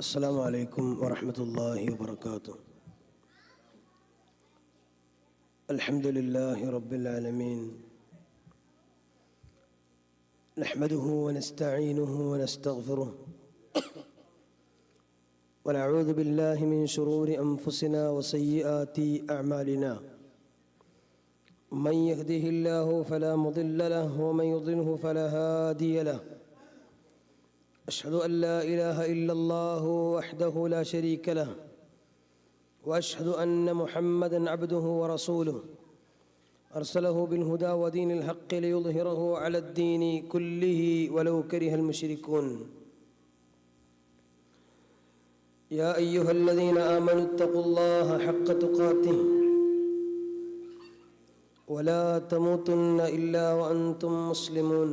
السلام عليكم ورحمة الله وبركاته. الحمد لله رب العالمين. نحمده ونستعينه ونستغفره. ونعوذ بالله من شرور أنفسنا وسيئات أعمالنا. من يهده الله فلا مضل له ومن يضله فلا هادي له. أشهد أن لا إله إلا الله وحده لا شريك له وأشهد أن محمدا عبده ورسوله. أرسله بالهدى ودين الحق ليظهره على الدين كله ولو كره المشركون. يا أيها الذين آمنوا اتقوا الله حق تقاته ولا تموتن إلا وأنتم مسلمون.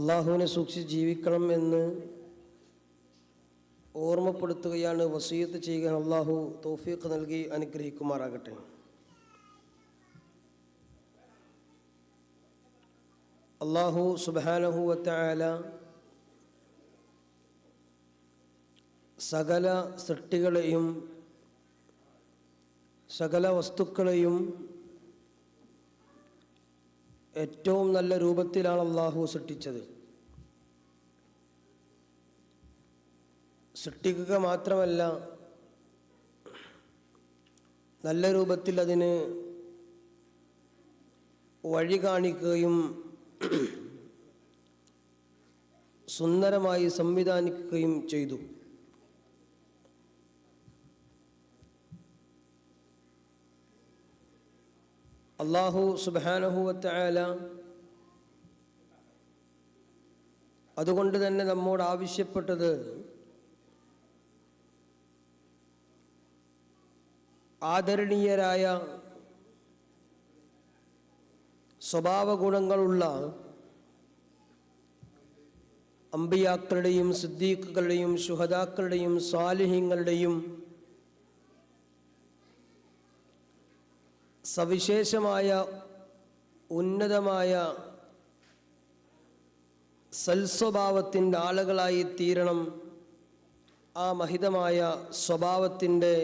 അള്ളാഹുവിനെ സൂക്ഷിച്ച് ജീവിക്കണം എന്ന് ഓർമ്മപ്പെടുത്തുകയാണ് വസീയത്ത് ചെയ്യുക അള്ളാഹു തോഫീഖ് നൽകി അനുഗ്രഹിക്കുമാറാകട്ടെ. അള്ളാഹു സുബാനഹു വത്തായാല സകല സൃഷ്ടികളെയും സകല വസ്തുക്കളെയും ഏറ്റവും നല്ല രൂപത്തിലാണ് അള്ളാഹു സൃഷ്ടിച്ചത്. സൃഷ്ടിക്കുക മാത്രമല്ല നല്ല രൂപത്തിൽ അതിന് വഴി കാണിക്കുകയും സുന്ദരമായി സംവിധാനിക്കുകയും ചെയ്തു. അള്ളാഹു സുബാനഹുവത്തായാല അതുകൊണ്ട് തന്നെ നമ്മോട് ആവശ്യപ്പെട്ടത് ആദരണീയരായ സ്വഭാവ ഗുണങ്ങളുള്ള അമ്പിയാക്കളുടെയും സിദ്ദീഖുകളുടെയും ശുഹദാക്കളുടെയും സാലിഹ്യങ്ങളുടെയും സവിശേഷമായ ഉന്നതമായ സൽസ്വഭാവത്തിന്റെ ആളുകളായി തീരണം ആ മഹിതമായ സ്വഭാവത്തിന്റെ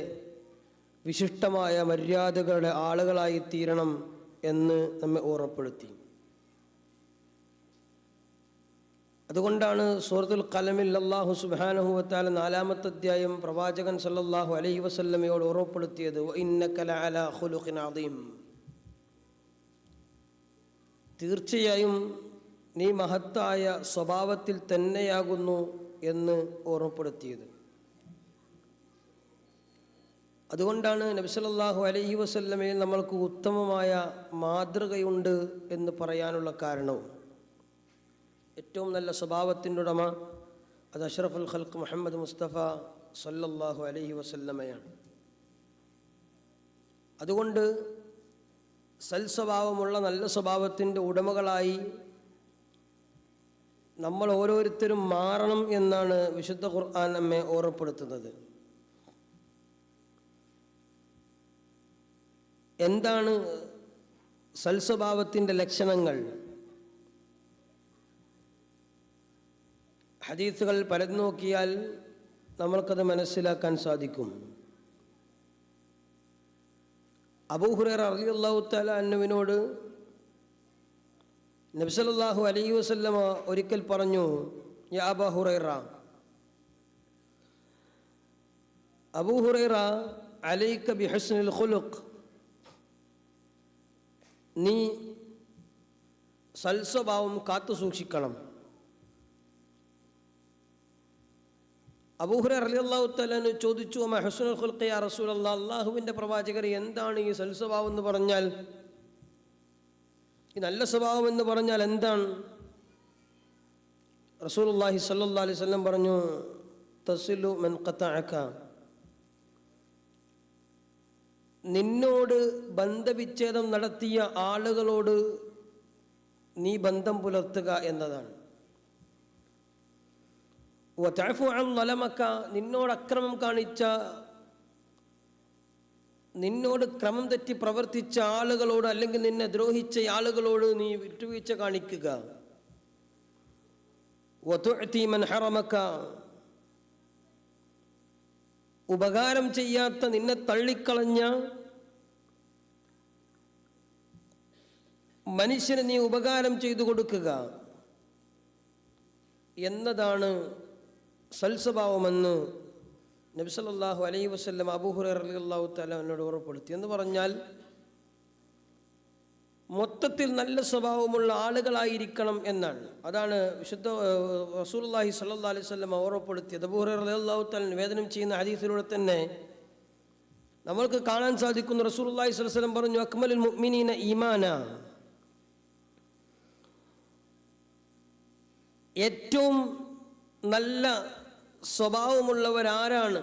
വിശിഷ്ടമായ മര്യാദകളുടെ ആളുകളായി തീരണം എന്ന് നമ്മെ ഓർമ്മപ്പെടുത്തി. അതുകൊണ്ടാണ് സൂറത്തുൽ കലമിൽ അള്ളാഹു സുബാനഹുവത്താല നാലാമത്തെ അധ്യായം പ്രവാചകൻ സല്ലല്ലാഹു അലൈഹി വസല്ലമയോട് ഓർമ്മപ്പെടുത്തിയത് തീർച്ചയായും നീ മഹത്തായ സ്വഭാവത്തിൽ തന്നെയാകുന്നു എന്ന് ഓർമ്മപ്പെടുത്തിയത്. അതുകൊണ്ടാണ് നബിസലല്ലാഹു അലൈഹി വസല്ലമയിൽ നമ്മൾക്ക് ഉത്തമമായ മാതൃകയുണ്ട് എന്ന് പറയാനുള്ള കാരണവും ഏറ്റവും നല്ല സ്വഭാവത്തിന്റെ ഉടമ അത് അഷ്റഫുൽ ഖൽക്ക് മുഹമ്മദ് മുസ്തഫ സല്ലല്ലാഹു അലഹി വസല്ലമയാണ്. അതുകൊണ്ട് സൽസ്വഭാവമുള്ള നല്ല സ്വഭാവത്തിന്റെ ഉടമകളായി നമ്മൾ ഓരോരുത്തരും മാറണം എന്നാണ് വിശുദ്ധ ഖുർആൻ നമ്മെ ഓർമ്മപ്പെടുത്തുന്നത്. എന്താണ് സൽസ്വഭാവത്തിന്റെ ലക്ഷണങ്ങൾ? ഹദീസുകൾ പലത് നോക്കിയാൽ നമ്മൾക്കത് മനസ്സിലാക്കാൻ സാധിക്കും. അബൂഹുറേർ അള്ളാഹു താല അന്നുവിനോട് നബ്സലല്ലാഹു അലൈ വസല്ലമ ഒരിക്കൽ പറഞ്ഞു യാ അബൂഹുറൈറ അബൂ ഹുറൈറ അലൈക്ക ബിഹസ്നുൽ ഖുലുഖ് നീ സൽസ്വഭാവം കാത്തു സൂക്ഷിക്കണം അബൂഹുറ അലി അള്ളാഹു തലാന് ചോദിച്ചു അമ്മ ഹസുൽ ഖുൽഖിയ റസൂൽ അല്ലാ അള്ളാഹുവിന്റെ പ്രവാചകർ എന്താണ് ഈ സൽസ്വഭാവം എന്ന് പറഞ്ഞാൽ? ഈ നല്ല സ്വഭാവം എന്ന് പറഞ്ഞാൽ എന്താണ്? റസൂൽ അള്ളാഹി സല്ലാ അലൈഹി സ്വലം പറഞ്ഞു തസിലു മെൻ കത്താക്ക നിന്നോട് ബന്ധവിച്ഛേദം നടത്തിയ ആളുകളോട് നീ ബന്ധം പുലർത്തുക എന്നതാണ്. ളലമക നിന്നോട് അക്രമം കാണിച്ച നിന്നോട് ക്രമം തെറ്റി പ്രവർത്തിച്ച ആളുകളോട് അല്ലെങ്കിൽ നിന്നെ ദ്രോഹിച്ച ആളുകളോട് നീ വിട്ടുവീഴ്ച കാണിക്കുക. വതുഅ്തി മൻ ഹറമക. ഉപകാരം ചെയ്യാത്ത നിന്നെ തള്ളിക്കളഞ്ഞ മനുഷ്യന് നീ ഉപകാരം ചെയ്തു കൊടുക്കുക എന്നതാണ് സൽസ്വഭാവമെന്ന് നബി അലൈ വസല്ലം അബൂഹുറൈറ റളിയല്ലാഹു തആല എന്നോട് ഉറപ്പെടുത്തി എന്ന് പറഞ്ഞാൽ മൊത്തത്തിൽ നല്ല സ്വഭാവമുള്ള ആളുകളായിരിക്കണം എന്നാണ്. അതാണ് വിശുദ്ധ റസൂൽല്ലാഹി സല്ലാ അലൈഹി വസല്ലം ഉറപ്പെടുത്തിയത് അബൂഹുറൈറ റളിയല്ലാഹു വേദനം ചെയ്യുന്ന ഹദീസിലൂടെ തന്നെ നമ്മൾക്ക് കാണാൻ സാധിക്കുന്നു. റസൂലുള്ളാഹി സ്വലം പറഞ്ഞു അക്മലുൽ മുഅ്മിനീന ഈമാന. ഏറ്റവും നല്ല സ്വഭാവമുള്ളവരാരാണ്?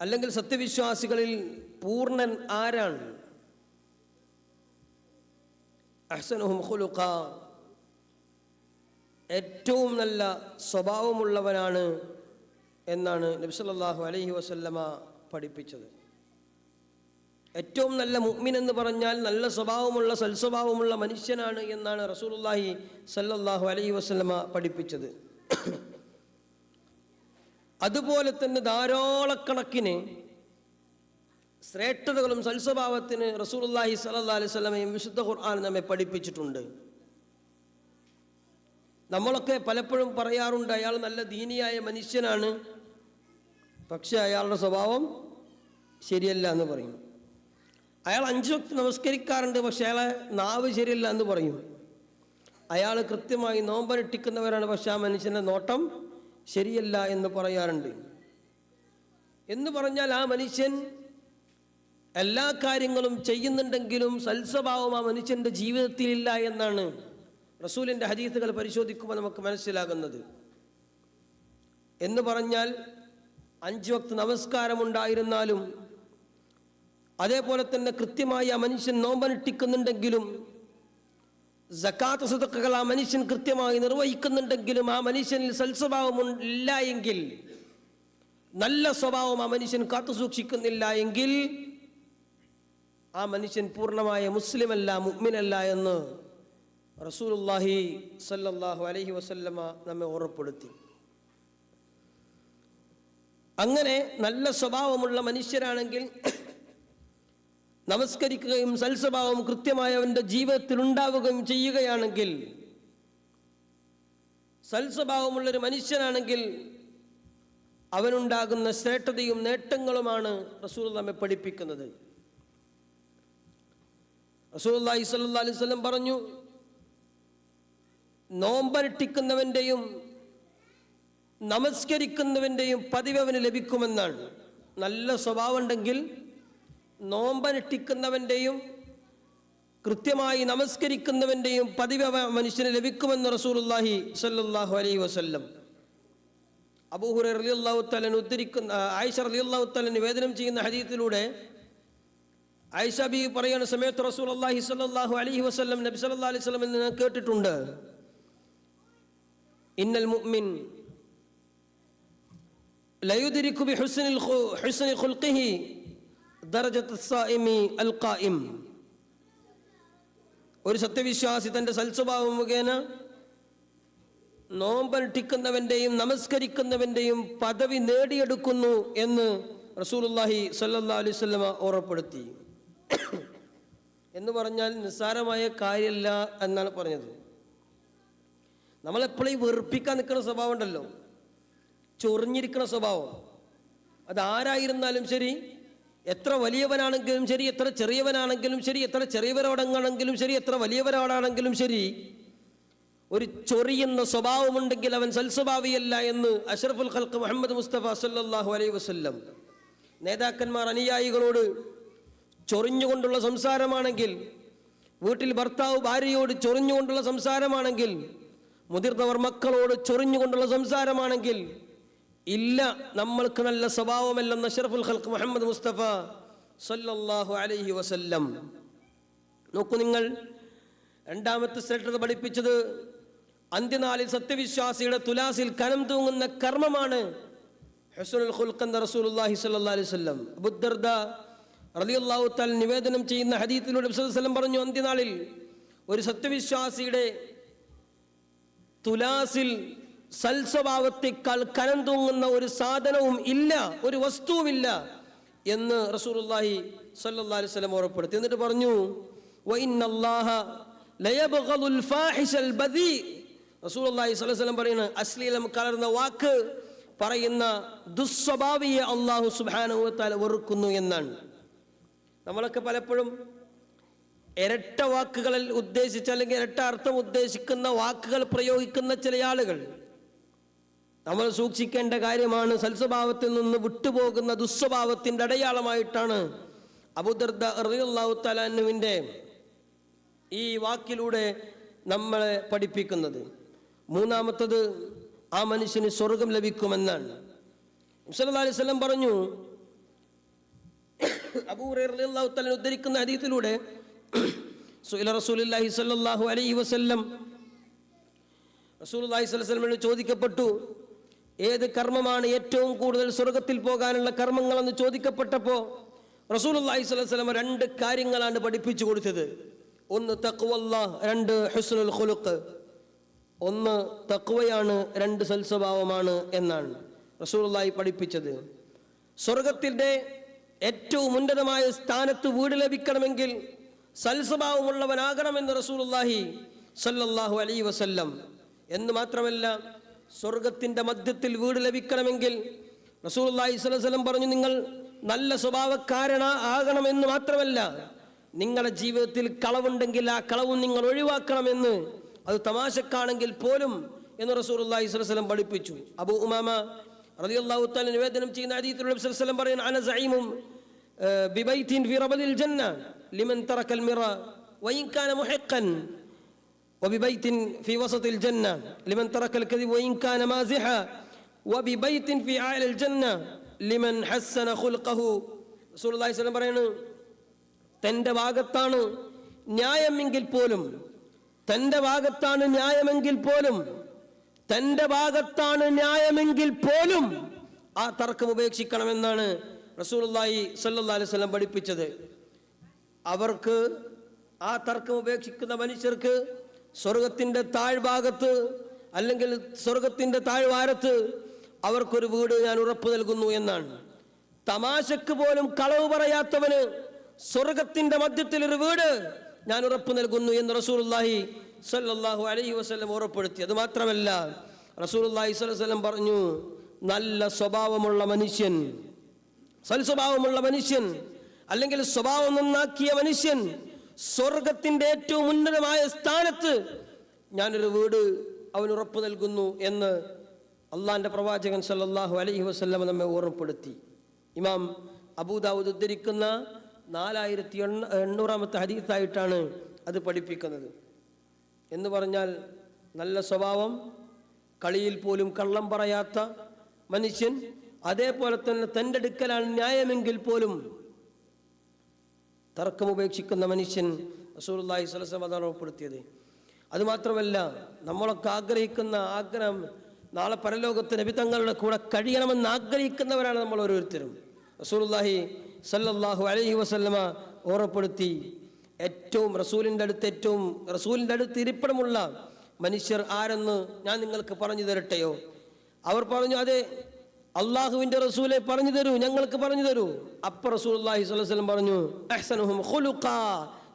അല്ലെങ്കിൽ സത്യവിശ്വാസികളിൽ പൂർണൻ ആരാണ്? ഏറ്റവും നല്ല സ്വഭാവമുള്ളവനാണ് എന്നാണ് നബി അലഹി അലൈഹി വസല്ലമ പഠിപ്പിച്ചത്. ഏറ്റവും നല്ല മുഗ്മിൻ എന്ന് പറഞ്ഞാൽ നല്ല സ്വഭാവമുള്ള സൽസ്വഭാവമുള്ള മനുഷ്യനാണ് എന്നാണ് റസൂലുള്ളാഹി സല്ലാഹു അലൈ വസല്ലമ പഠിപ്പിച്ചത്. അതുപോലെ തന്നെ ധാരാളക്കണക്കിന് ശ്രേഷ്ഠതകളും സൽസ്വഭാവത്തിന് റസൂലുള്ളാഹി സല്ലാ അലൈഹി സ്വലമയും വിശുദ്ധ ഖുർആൻ നമ്മെ പഠിപ്പിച്ചിട്ടുണ്ട്. നമ്മളൊക്കെ പലപ്പോഴും പറയാറുണ്ട് അയാൾ നല്ല ദീനിയായ മനുഷ്യനാണ് പക്ഷെ അയാളുടെ സ്വഭാവം ശരിയല്ല എന്ന് പറയും. അയാൾ അഞ്ചു വക്ത് നമസ്കരിക്കാറുണ്ട് പക്ഷെ അയാളെ നാവ് ശരിയല്ല എന്ന് പറഞ്ഞു. അയാൾ കൃത്യമായി നോമ്പനുഷ്ഠിക്കുന്നവരാണ് പക്ഷെ ആ മനുഷ്യന്റെ നോട്ടം ശരിയല്ല എന്ന് പറയാറുണ്ട്. എന്ന് പറഞ്ഞാൽ ആ മനുഷ്യൻ എല്ലാ കാര്യങ്ങളും ചെയ്യുന്നുണ്ടെങ്കിലും സൽസ്വഭാവം ആ മനുഷ്യന്റെ ജീവിതത്തിലില്ല എന്നാണ് റസൂലിന്റെ ഹദീസുകൾ പരിശോധിക്കുമ്പോൾ നമുക്ക് മനസ്സിലാകുന്നത്. എന്ന് പറഞ്ഞാൽ അഞ്ച് വക്ത് നമസ്കാരമുണ്ടായിരുന്നാലും അതേപോലെ തന്നെ കൃത്യമായി ആ മനുഷ്യൻ നോമ്പനുഷ്ഠിക്കുന്നുണ്ടെങ്കിലും സക്കാത്ത് സുതക്കുകൾ ആ മനുഷ്യൻ കൃത്യമായി നിർവഹിക്കുന്നുണ്ടെങ്കിലും ആ മനുഷ്യനിൽ സൽസ്വഭാവം ഇല്ല എങ്കിൽ നല്ല സ്വഭാവം ആ മനുഷ്യൻ കാത്തു സൂക്ഷിക്കുന്നില്ല എങ്കിൽ ആ മനുഷ്യൻ പൂർണമായ മുസ്ലിമല്ല മുഗ്മിനല്ല എന്ന് റസൂലുള്ളാഹി സല്ലാഹു അലഹി വസല്ലമ നമ്മെ ഓർമ്മപ്പെടുത്തി. അങ്ങനെ നല്ല സ്വഭാവമുള്ള മനുഷ്യരാണെങ്കിൽ നമസ്കരിക്കുകയും സൽസ്വഭാവം കൃത്യമായി അവന്റെ ജീവിതത്തിൽ ഉണ്ടാവുകയും ചെയ്യുകയാണെങ്കിൽ സൽസ്വഭാവമുള്ളൊരു മനുഷ്യനാണെങ്കിൽ അവനുണ്ടാകുന്ന ശ്രേഷ്ഠതയും നേട്ടങ്ങളുമാണ് റസൂൽ നമ്മെ പഠിപ്പിക്കുന്നത്. റസൂലുള്ളാഹി സല്ലാ അലൈഹി വസല്ലം പറഞ്ഞു നോമ്പരട്ടിക്കുന്നവന്റെയും നമസ്കരിക്കുന്നവന്റെയും പതിവ് അവന് ലഭിക്കുമെന്നാണ്. നല്ല സ്വഭാവം ഉണ്ടെങ്കിൽ നോമ്പനുഷ്ഠിക്കുന്നവന്റെയും കൃത്യമായി നമസ്കരിക്കുന്നവന്റെയും പതിവ് മനുഷ്യന് ലഭിക്കുമെന്ന് റസൂലുള്ളാഹി സല്ലാഹു അലൈഹി വസല്ലം. അലി റളിയല്ലാഹു തആല ഉദ്ധരിക്കുന്ന ആയിഷ റളിയല്ലാഹു തആല നിവേദനം ചെയ്യുന്ന ഹദീസിലൂടെ ആയിഷ ബി പറയുന്ന സമയത്ത് റസൂൽ അള്ളാഹി സല്ലാഹു അലൈഹി വസല്ലം നബി സല്ലല്ലാഹു അലൈഹി വസല്ലം എന്ന് കേട്ടിട്ടുണ്ട്. ഇന്നൽ മുഅ്മിൻ ലയുദ്രിക്കു ബി ഹുസ്നിൽ ഹുസ്നി ഖുൽഖിഹി ഒരു സത്യവിശ്വാസി തന്റെ സൽസ്വഭാവം മുഖേന നോമ്പനുഷ്ഠിക്കുന്നവന്റെയും നമസ്കരിക്കുന്നവന്റെയും പദവി നേടിയെടുക്കുന്നു എന്ന് റസൂലുള്ളാഹി സല്ലാ വസല്ലമ ഓർമ്മപ്പെടുത്തി എന്ന് പറഞ്ഞാൽ നിസ്സാരമായ കാര്യമല്ല എന്നാണ് പറഞ്ഞത്. നമ്മളെപ്പോഴും വെറുപ്പിക്കാൻ നിൽക്കുന്ന സ്വഭാവം ഉണ്ടല്ലോ. ചൊറിഞ്ഞിരിക്കുന്ന സ്വഭാവം. അത് ആരായിരുന്നാലും ശരി എത്ര വലിയവനാണെങ്കിലും ശരി എത്ര ചെറിയവനാണെങ്കിലും ശരി എത്ര ചെറിയവരോടാണെങ്കിലും ശരി എത്ര വലിയവരോടാണെങ്കിലും ശരി ഒരു ചൊറിയുന്ന സ്വഭാവമുണ്ടെങ്കിൽ അവൻ സൽസ്വഭാവിയല്ല എന്ന് അഷറഫുൽ ഖൽക്ക് മുഹമ്മദ് മുസ്തഫ സല്ലല്ലാഹു അലൈ വസ്ല്ലം നേതാക്കന്മാർ അനുയായികളോട് ചൊറിഞ്ഞുകൊണ്ടുള്ള സംസാരമാണെങ്കിൽ വീട്ടിൽ ഭർത്താവ് ഭാര്യയോട് ചൊറിഞ്ഞുകൊണ്ടുള്ള സംസാരമാണെങ്കിൽ മുതിർന്നവർ മക്കളോട് ചൊറിഞ്ഞുകൊണ്ടുള്ള സംസാരമാണെങ്കിൽ ഇല്ല നമ്മൾക്ക് നല്ല സ്വഭാവമല്ലെന്ന് അഷറഫുൽ ഖൽക്ക് മുഹമ്മദ് മുസ്തഫ സല്ലല്ലാഹു അലൈഹി വസല്ലം. നോക്കൂ നിങ്ങൾ രണ്ടാമത്തെ ശ്രേഷ്ഠത പഠിപ്പിച്ചത് അന്ത്യനാളിൽ സത്യവിശ്വാസിയുടെ തുലാസിൽ കനം തൂങ്ങുന്ന കർമ്മമാണ് ഖുൽഖ് റസൂലുള്ളാഹി അലൈഹി വസല്ലം. റളിയല്ലാഹു നിവേദനം ചെയ്യുന്ന ഹദീസിലൂടെ വസല്ലം പറഞ്ഞു അന്ത്യനാളിൽ ഒരു സത്യവിശ്വാസിയുടെ തുലാസിൽ സൽസ്വഭാവത്തെക്കാൾ കനം തൂങ്ങുന്ന ഒരു സാധനവും ഇല്ല ഒരു വസ്തുവുമില്ല എന്ന് റസൂലുള്ളാഹി സ്വല്ലല്ലാഹു അലൈഹി വസല്ലം ഉറപ്പെടുത്തി എന്നിട്ട് പറഞ്ഞു വഇന്നല്ലാഹ ലയബ്ഗദുൽ ഫാഹിഷൽ ബദീ. റസൂലുള്ളാഹി സ്വല്ലല്ലാഹു അലൈഹി വസല്ലം പറയുന്നു അശ്ലീലം കലർന്ന വാക്ക് പറയുന്ന ദുസ്വഭാവിയെ അള്ളാഹു സുബ്ഹാനഹു വതആല വെറുക്കുന്നു എന്നാണ്. നമ്മളൊക്കെ പലപ്പോഴും ഇരട്ട വാക്കുകളിൽ ഉദ്ദേശിച്ച അല്ലെങ്കിൽ ഇരട്ട അർത്ഥം ഉദ്ദേശിക്കുന്ന വാക്കുകൾ പ്രയോഗിക്കുന്ന ചില ആളുകൾ നമ്മൾ സൂക്ഷിക്കേണ്ട കാര്യമാണ് സൽസ്വഭാവത്തിൽ നിന്ന് വിട്ടുപോകുന്ന ദുസ്വഭാവത്തിന്റെ അടയാളമായിട്ടാണ് അബുദർദ റളിയല്ലാഹു തലാനുവിന്റെ ഈ വാക്കിലൂടെ നമ്മളെ പഠിപ്പിക്കുന്നത്. മൂന്നാമത്തത് ആ മനുഷ്യന് സ്വർഗം ലഭിക്കുമെന്നാണ്. സല്ലല്ലാഹു അലൈഹി വസല്ലം പറഞ്ഞു അബൂ ഹുറൈറ റളിയല്ലാഹു തആല ഉദ്ധരിക്കുന്ന സുഇല റസൂലുള്ളാഹി സ്വല്ലല്ലാഹു അലൈഹി വസല്ലം സ്വല്ലല്ലാഹു അലൈഹി വസല്ലമയോട് ചോദിക്കപ്പെട്ടു ഏത് കർമ്മമാണ് ഏറ്റവും കൂടുതൽ സ്വർഗത്തിൽ പോകാനുള്ള കർമ്മങ്ങളെന്ന് ചോദിക്കപ്പെട്ടപ്പോൾ സ്വല്ലല്ലാഹു അലൈഹി വസല്ലം രണ്ട് കാര്യങ്ങളാണ് പഠിപ്പിച്ചു കൊടുത്തത്. ഒന്ന് തക്കുവല്ല രണ്ട് ഹുസ്നുൽ ഖുലുഖ്. ഒന്ന് തക്വയാണ് രണ്ട് സൽസ്വഭാവമാണ് എന്നാണ് റസൂലുള്ളാഹി പഠിപ്പിച്ചത്. സ്വർഗത്തിന്റെ ഏറ്റവും ഉന്നതമായ സ്ഥാനത്ത് വീട് ലഭിക്കണമെങ്കിൽ സൽസ്വഭാവമുള്ളവനാകണമെന്ന് റസൂലുള്ളാഹി സല്ലല്ലാഹു അലൈഹി വസല്ലം. എന്ന് മാത്രമല്ല സ്വർഗത്തിന്റെ മധ്യത്തിൽ വീട് ലഭിക്കണമെങ്കിൽ സ്വല്ലല്ലാഹു അലൈഹി വസല്ലം പറഞ്ഞു നിങ്ങൾ നല്ല സ്വഭാവക്കാരണ ആകണമെന്ന് മാത്രമല്ല നിങ്ങളുടെ ജീവിതത്തിൽ കളവുണ്ടെങ്കിൽ ആ കളവും നിങ്ങൾ ഒഴിവാക്കണമെന്ന് അത് തമാശക്കാണെങ്കിൽ പോലും എന്ന് സ്വല്ലല്ലാഹു അലൈഹി വസല്ലം പഠിപ്പിച്ചു. അബു ഉമാമ റളിയല്ലാഹു തആല നിവേദനം ചെയ്യുന്ന വസല്ലം പറയുന്നു അന സഈമും ബിബൈത്തിൻ ഫി ജന്ന ലിമൻ തറക്കൽ മിറ വഇൻ കാന മുഹിഖൻ وببيت في وسط الجنة لمن ترك الكذب وإن كان مازحا وببيت في أعلى الجنة لمن حسن خلقه رسول الله صلى الله عليه وسلم പറയുന്നു തൻ്റെ ഭാഗത്താണ് ന്യായമെങ്കിൽ പോലും തൻ്റെ ഭാഗത്താണ് ന്യായമെങ്കിൽ പോലും തൻ്റെ ഭാഗത്താണ് ന്യായമെങ്കിൽ പോലും ആ തർക്കം ഉപേക്ഷിക്കണമെന്നാണ് റസൂലുള്ളാഹി സ്വല്ലല്ലാഹി അലൈഹി വസല്ലം പഠിപ്പിച്ചത് അവർക്ക് ആ തർക്കം ഉപേക്ഷിക്കുന്ന മനുഷ്യർക്ക് സ്വർഗത്തിന്റെ താഴ്ഭാഗത്ത് അല്ലെങ്കിൽ സ്വർഗത്തിന്റെ താഴ്വാരത്ത് അവർക്കൊരു വീട് ഞാൻ ഉറപ്പ് നൽകുന്നു എന്നാണ്. തമാശക്ക് പോലും കളവ് പറയാത്തവന് സ്വർഗത്തിന്റെ മധ്യത്തിൽ ഒരു വീട് ഞാൻ ഉറപ്പ് നൽകുന്നു എന്ന് റസൂലുള്ളാഹി സല്ലാഹു അലൈഹി വസ്ലം ഉറപ്പെടുത്തി അത് മാത്രമല്ല അലൈഹി വസല്ലം പറഞ്ഞു നല്ല സ്വഭാവമുള്ള മനുഷ്യൻ സൽസ്വഭാവമുള്ള മനുഷ്യൻ അല്ലെങ്കിൽ സ്വഭാവം നന്നാക്കിയ മനുഷ്യൻ സ്വർഗത്തിന്റെ ഏറ്റവും ഉന്നതമായ സ്ഥാനത്ത് ഞാനൊരു വീട് അവൻ ഉറപ്പ് നൽകുന്നു എന്ന് അള്ളാന്റെ പ്രവാചകൻ സല്ലാഹു അലഹി വസല്ലം നമ്മെ ഓർമ്മപ്പെടുത്തി. ഇമാം അബൂദാവൂദ് ഉദ്ധരിക്കുന്ന നാലായിരത്തി എണ്ണ എണ്ണൂറാമത്തെ ഹരീത്തായിട്ടാണ് അത് പഠിപ്പിക്കുന്നത്. എന്ന് പറഞ്ഞാൽ നല്ല സ്വഭാവം കളിയിൽ പോലും കള്ളം പറയാത്ത മനുഷ്യൻ അതേപോലെ തന്നെ തന്റെ അടുക്കലാണ് ന്യായമെങ്കിൽ പോലും തർക്കം ഉപേക്ഷിക്കുന്ന മനുഷ്യൻ റസൂലുള്ളാഹി സ്വല്ലല്ലാഹു അലൈഹി അതാണ് ഉൾപ്പെടുത്തിയത്. അതുമാത്രമല്ല നമ്മളൊക്കെ ആഗ്രഹിക്കുന്ന ആഗ്രഹം നാളെ പരലോകത്ത് നബി തങ്ങളുടെ കൂടെ കഴിയണമെന്ന് ആഗ്രഹിക്കുന്നവരാണ് നമ്മൾ ഓരോരുത്തരും. റസൂലുള്ളാഹി സല്ലല്ലാഹു അലൈഹി വസല്ലമ ഓർമ്മപ്പെടുത്തി ഏറ്റവും റസൂലിന്റെ അടുത്ത് ഏറ്റവും റസൂലിന്റെ അടുത്ത് ഇരിപ്പിടമുള്ള മനുഷ്യർ ആരെന്ന് ഞാൻ നിങ്ങൾക്ക് പറഞ്ഞു തരട്ടെയോ? അവർ പറഞ്ഞു അതെ അള്ളാഹുവിന്റെ റസൂലെ പറഞ്ഞു തരൂ ഞങ്ങൾക്ക് പറഞ്ഞു തരൂ. അപ്പ സ്വല്ലല്ലാഹു അലൈഹി വസല്ലം പറഞ്ഞു അഹ്സനുഹും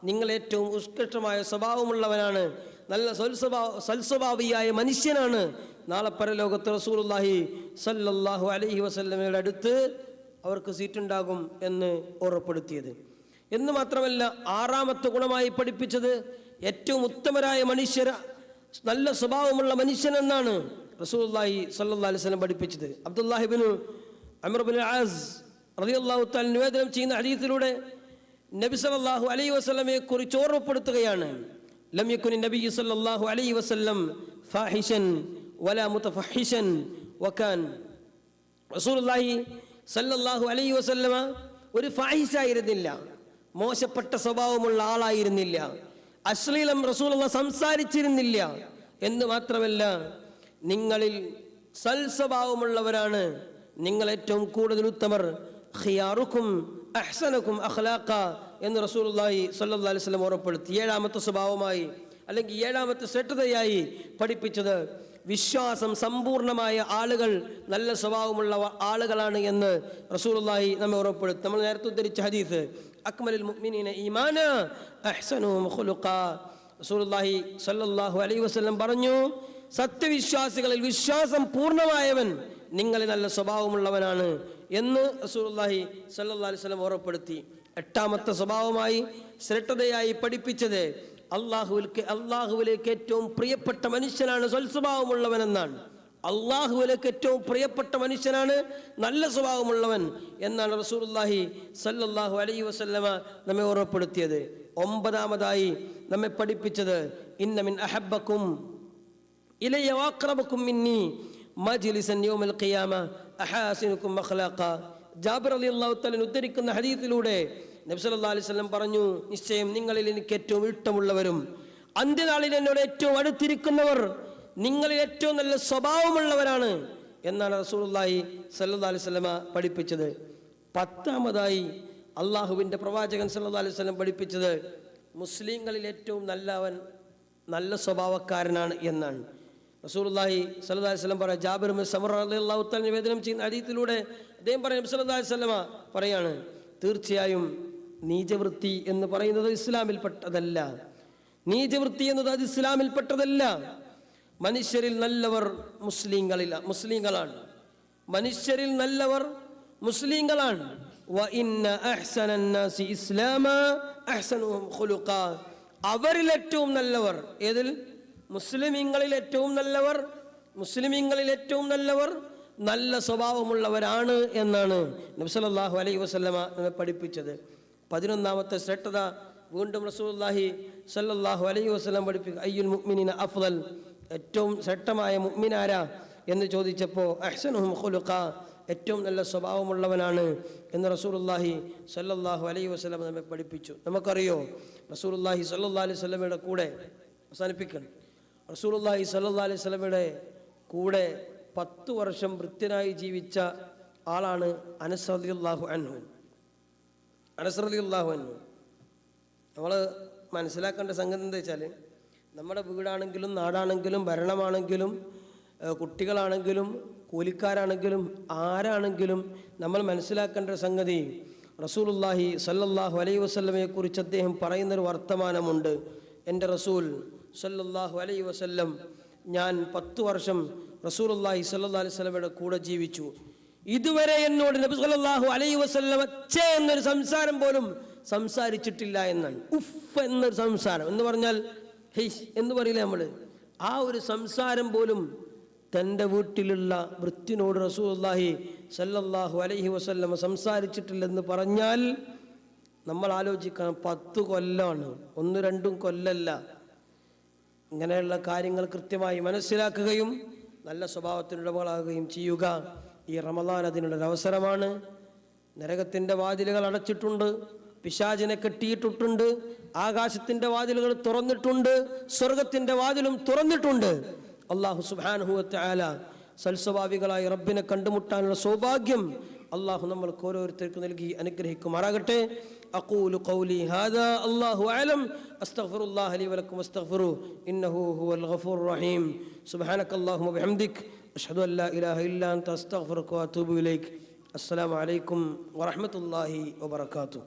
നിങ്ങൾ ഏറ്റവും ഉത്കൃഷ്ടമായ സ്വഭാവമുള്ളവനാണ്. നല്ല സൽസ്വഭാവ സൽസ്വഭാവിയായ മനുഷ്യനാണ്. നാളെ പരലോകത്ത് റസൂലുല്ലാഹി സല്ലല്ലാഹു അലഹി വസല്ലമയുടെ അടുത്ത് അവർക്ക് സീറ്റുണ്ടാകും എന്ന് ഓർമ്മപ്പെടുത്തിയത് എന്ന് മാത്രമല്ല ആറാമത്തെ ഗുണമായി പഠിപ്പിച്ചത് ഏറ്റവും ഉത്തമരായ മനുഷ്യർ നല്ല സ്വഭാവമുള്ള മനുഷ്യൻ സല്ലല്ലാഹു അലൈഹി വസല്ലം പഠിപ്പിച്ചത്. അബ്ദുല്ലാഹിബിന് അമർബിൻ ആസ് റളിയല്ലാഹു തആല നിവേദനം ചെയ്യുന്ന ഹദീസിലൂടെ നബി സല്ലാഹു അലൈഹി വസ്ലമയെ കുറിച്ച് ഓർമ്മപ്പെടുത്തുകയാണ്. ലം യകുനി നബി സല്ലാഹു അലൈഹി വസ്ലം ഫാഹിഷൻ വല മുത്തഫിഷൻ വക്കാൻ റസൂലുള്ളാഹി സല്ലാഹു അലൈഹി വസ്ലമ ഒരു ഫാഹിഷായിരുന്നില്ല. മോശപ്പെട്ട സ്വഭാവമുള്ള ആളായിരുന്നില്ല. അശ്ലീലം റസൂലുള്ള സംസാരിച്ചിരുന്നില്ല. എന്ന് മാത്രമല്ല നിങ്ങളിൽ സൽസ്വഭാവമുള്ളവരാണ്. നിങ്ങൾ ഏറ്റവും കൂടുതൽ ഉത്തമർ. ഖിയാറുക്കും അഹ്സനക്കും അഖ്ലാഖ എന്ന് റസൂലുള്ളാഹി സ്വല്ലല്ലാഹി അലൈഹി വസല്ലം ഉറപ്പെടുത്തി ഏഴാമത്തെ സ്വഭാവമായി അല്ലെങ്കിൽ ഏഴാമത്തെ ശ്രേഷ്ഠതയായി പഠിപ്പിച്ചത് വിശ്വാസം സമ്പൂർണമായ ആളുകൾ നല്ല സ്വഭാവമുള്ള ആളുകളാണ് എന്ന് റസൂലുള്ളാഹി നമ്മെ ഉറപ്പെടുത്തി നമ്മൾ നേരത്തെ ഉദ്ധരിച്ച ഹദീസ് അക്മലുൽ മുഅ്മിനീന ഈമാന അഹ്സനുഹും ഖുലുഖ. റസൂലുള്ളാഹി സ്വല്ലല്ലാഹു അലൈഹി വസല്ലം പറഞ്ഞു സത്യവിശ്വാസികളിൽ വിശ്വാസം പൂർണമായവൻ നിങ്ങളിൽ നല്ല സ്വഭാവമുള്ളവനാണ് എന്ന് റസൂലുള്ളാഹി സ്വല്ലല്ലാഹു അലൈഹി വസല്ലം ഓർമ്മപ്പെടുത്തി. എട്ടാമത്തെ സ്വഭാവമായി ശ്രേഷ്ഠതയായി പഠിപ്പിച്ചത് അള്ളാഹുവിലേക്ക് അള്ളാഹുവിലേക്ക് ഏറ്റവും പ്രിയപ്പെട്ട മനുഷ്യനാണ് സ്വൽസ്വഭാവമുള്ളവനെന്നാണ് അള്ളാഹുവിലേക്ക് ഏറ്റവും പ്രിയപ്പെട്ട മനുഷ്യനാണ് നല്ല സ്വഭാവമുള്ളവൻ എന്നാണ് റസൂലുള്ളാഹി സല്ലല്ലാഹു അലൈഹി വസല്ലമ നമ്മെ ഓർമ്മപ്പെടുത്തിയത്. ഒമ്പതാമതായി നമ്മെ പഠിപ്പിച്ചത് ഇന്നമിൻ അഹബ്ബക്കും ഇലയ വാക്രബക്കും മിന്നി. മജ്ലിസൻ യൗമൽ ഖിയാമ. അഹാസിനുക്കും അഖ്ലാഖ. ജാബിർ റളിയല്ലാഹു തആല ഉദ്ധരിക്കുന്ന ഹദീസിലൂടെ നബി സല്ലല്ലാഹു അലൈഹി വസല്ലം പറഞ്ഞു നിശ്ചയം നിങ്ങളിൽ എനിക്ക് ഏറ്റവും ഇഷ്ടമുള്ളവരും അന്ത്യനാളിൽ എന്നോട് ഏറ്റവും അടുത്തിരിക്കുന്നവർ നിങ്ങളിൽ ഏറ്റവും നല്ല സ്വഭാവമുള്ളവരാണ് എന്നാണ് റസൂലുള്ളാഹി സല്ലല്ലാഹു അലൈഹി വസല്ലമ പഠിപ്പിച്ചത്. പത്താമതായി അള്ളാഹുവിന്റെ പ്രവാചകൻ സല്ലല്ലാഹു അലൈഹി വസല്ലം പഠിപ്പിച്ചത് മുസ്ലിങ്ങളിൽ ഏറ്റവും നല്ലവൻ നല്ല സ്വഭാവക്കാരനാണ് എന്നാണ്. സല്ലല്ലാഹു അലൈഹി വസല്ലം പറയാം ജാബിർ സമർ റളിയല്ലാഹു തആല നിവേദനം ചെയ്യുന്ന ഹദീസിലൂടെ അദ്ദേഹം പറയും അലൈഹി വസല്ലമ പറയാണ് തീർച്ചയായും നീചവൃത്തി എന്ന് പറയുന്നത് ഇസ്ലാമിൽപ്പെട്ടതല്ല നീചവൃത്തി എന്നത് അത് ഇസ്ലാമിൽപ്പെട്ടതല്ല മനുഷ്യരിൽ നല്ലവർ മുസ്ലിങ്ങളില്ല മുസ്ലിങ്ങളാണ്. മനുഷ്യരിൽ നല്ലവർ മുസ്ലിങ്ങളാണ്. അവരിൽ ഏറ്റവും നല്ലവർ ഏതിൽ? മുസ്ലിമീങ്ങളിൽ ഏറ്റവും നല്ലവർ മുസ്ലിമീങ്ങളിൽ ഏറ്റവും നല്ലവർ നല്ല സ്വഭാവമുള്ളവരാണ് എന്നാണ് നബി സല്ലല്ലാഹു അലൈഹി വസല്ലമ നമ്മെ പഠിപ്പിച്ചത്. പതിനൊന്നാമത്തെ ശ്രേഷ്ഠത വീണ്ടും റസൂല്ലാഹി സല്ലാഹു അലൈഹി വസ്ലം പഠിപ്പിക്കുക. അയ്യുൽ മുഅ്മിനീന അഫ്ദൽ. ഏറ്റവും ശ്രേഷ്ഠമായ മുഅ്മിനാരാ എന്ന് ചോദിച്ചപ്പോൾ അഹ്സനുഹും ഖുലുഖ. ഏറ്റവും നല്ല സ്വഭാവമുള്ളവനാണ് എന്ന് റസൂലുള്ളാഹി സല്ലാഹു അലൈഹി വസല്ലം നമ്മെ പഠിപ്പിച്ചു. നമുക്കറിയോ റസൂലുള്ളാഹി സല്ലാ അലൈഹി വസല്ലമയുടെ കൂടെ അവസാനിപ്പിക്കണം റസൂലുള്ളാഹി സല്ലാ അലൈഹി വസല്ലമയുടെ കൂടെ പത്ത് വർഷം വൃത്യനായി ജീവിച്ച ആളാണ് അനസ് അള്ളാഹു അൻഹു. അള്ളാഹു അൻഹു. നമ്മൾ മനസ്സിലാക്കേണ്ട സംഗതി എന്താ വെച്ചാൽ നമ്മുടെ വീടാണെങ്കിലും നാടാണെങ്കിലും ഭരണമാണെങ്കിലും കുട്ടികളാണെങ്കിലും കൂലിക്കാരാണെങ്കിലും ആരാണെങ്കിലും നമ്മൾ മനസ്സിലാക്കേണ്ട സംഗതി റസൂലുള്ളാഹി സല്ലല്ലാഹു അലൈഹി വസ്ലമയെക്കുറിച്ച് അദ്ദേഹം പറയുന്നൊരു വർത്തമാനമുണ്ട്. എന്റെ റസൂൽ സല്ലല്ലാഹു അലൈ വസല്ലം ഞാൻ പത്ത് വർഷം റസൂലുള്ളാഹി സല്ലാ അലൈഹി സ്വലമയുടെ കൂടെ ജീവിച്ചു. ഇതുവരെ എന്നോട് നബി സല്ലാഹു അലൈ വസല്ലമ അച്ഛേ എന്നൊരു സംസാരം പോലും സംസാരിച്ചിട്ടില്ല എന്നാണ്. ഉഫ് എന്നൊരു സംസാരം. എന്ന് പറഞ്ഞാൽ ഹെയ് എന്ന് പറയില്ല നമ്മൾ ആ ഒരു സംസാരം പോലും തന്റെ വീട്ടിലുള്ള വൃത്തിനോട് റസൂലുള്ളാഹി സല്ലല്ലാഹു അലൈഹി വസല്ലമ സംസാരിച്ചിട്ടില്ലെന്ന് പറഞ്ഞാൽ നമ്മൾ ആലോചിക്കണം പത്ത് കൊല്ലമാണ് ഒന്ന് രണ്ടും കൊല്ലല്ല. ഇങ്ങനെയുള്ള കാര്യങ്ങൾ കൃത്യമായി മനസ്സിലാക്കുകയും നല്ല സ്വഭാവത്തിനുടമകളാകുകയും ചെയ്യുക ഈ റമദാൻ അതിനുള്ളൊരു അവസരമാണ് നരകത്തിന്റെ വാതിലുകൾ അടച്ചിട്ടുണ്ട് പിശാചിനെ കെട്ടിയിട്ടിട്ടുണ്ട് ആകാശത്തിന്റെ വാതിലുകൾ തുറന്നിട്ടുണ്ട് സ്വർഗത്തിന്റെ വാതിലും തുറന്നിട്ടുണ്ട്. അള്ളാഹു സുബാൻ ആല സൽസ്വഭാവികളായി റബ്ബിനെ കണ്ടുമുട്ടാനുള്ള സൗഭാഗ്യം അള്ളാഹു നമ്മൾക്ക് ഓരോരുത്തർക്കും നൽകി അനുഗ്രഹിക്കുമാറാകട്ടെ أقول قولي هذا الله أعلم أستغفر الله لي ولكم واستغفروه إنه هو الغفور الرحيم سبحانك اللهم وبحمدك أشهد أن لا إله إلا أنت أستغفرك وأتوب إليك السلام عليكم ورحمة الله وبركاته